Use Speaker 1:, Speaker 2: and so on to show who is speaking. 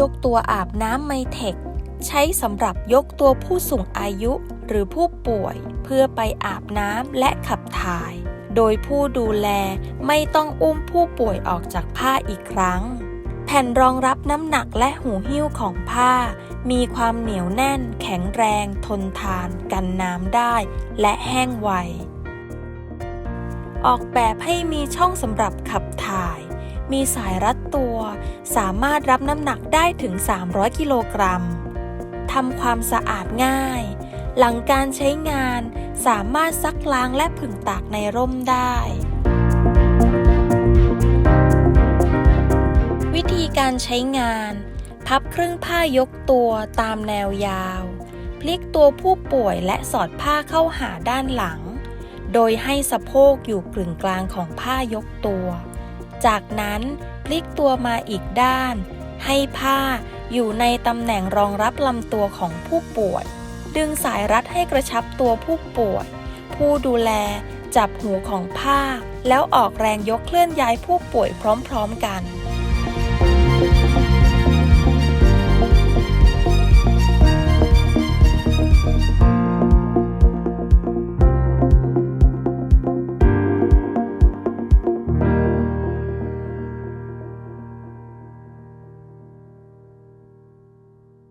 Speaker 1: ยกตัวอาบน้ำไมเทค ใช้สำหรับยกตัวผู้สูงอายุหรือผู้ป่วย เพื่อไปอาบน้ำและขับถ่าย โดยผู้ดูแลไม่ต้องอุ้มผู้ป่วยออกจากผ้าอีกครั้ง แผ่นรองรับน้ำหนักและหูหิ้วของผ้า มีความเหนียวแน่น แข็งแรง ทนทาน กันน้ำได้ และแห้งไว ออกแบบให้มีช่องสำหรับขับถ่าย มีสายรัดตัว สามารถรับน้ำหนักได้ถึง 300 กิโลกรัมทำความสะอาดง่าย หลังการใช้งานสามารถซักล้างและผึ่งตากในร่มได้ วิธีการใช้งาน พับครึ่งผ้ายกตัวตามแนวยาว พลิกตัวผู้ป่วยและสอดผ้าเข้าหาด้านหลัง โดยให้สะโพกอยู่กึ่งกลางของผ้ายกตัว จากนั้นพลิกตัวมาอีกด้าน ให้ผ้าอยู่ในตำแหน่งรองรับลำตัวของผู้ป่วย ดึงสายรัดให้กระชับตัวผู้ป่วย ผู้ดูแลจับหูของผ้า แล้วออกแรงยกเคลื่อนย้ายผู้ป่วยพร้อม ๆกัน